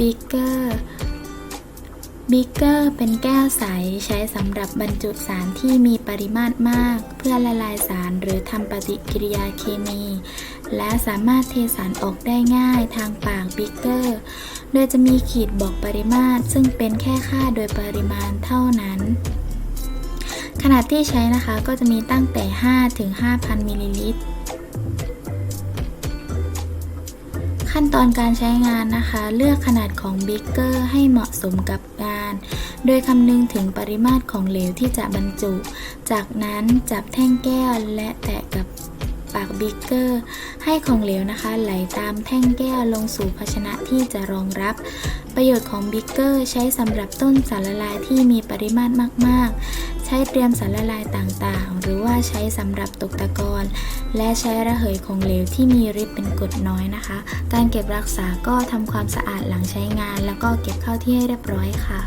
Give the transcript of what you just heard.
บิกเกอร์บิกเกอร์เป็นแก้วใสใช้สำหรับบรรจุสารที่มีปริมาตรมาก เพื่อละลายสารหรือทำปฏิกิริยาเคมี และสามารถเทสารออกได้ง่ายทางปากบิกเกอร์ โดยจะมีขีดบอกปริมาตร ซึ่งเป็นแค่ค่าโดยปริมาณเท่านั้น ขนาดที่ใช้นะคะก็จะมีตั้งแต่ 5 ถึง 5,000 มิลลิลิตร ขั้นตอนการใช้งานนะคะ เลือกขนาดของบิ๊กเกอร์ให้เหมาะสมกับงาน โดยคำนึงถึงปริมาตรของเหลวที่จะบรรจุ จากนั้นจับแท่งแก้วและแตะกับปากบิ๊กเกอร์ ให้ของเหลวนะคะ ไหลตามแท่งแก้วลงสู่ภาชนะที่จะรองรับ ประโยชน์ของบิ๊กเกอร์ใช้สำหรับต้นสารละลายที่มีปริมาตรมาก ๆ ใช้เตรียมสารละลายต่างๆ หรือว่าใช้สำหรับตกตะกอนและใช้ระเหยของเหลวที่มีฤทธิ์เป็นกรดน้อยนะคะ การเก็บรักษาก็ทำความสะอาดหลังใช้งาน แล้วก็เก็บเข้าที่ให้เรียบร้อยค่ะ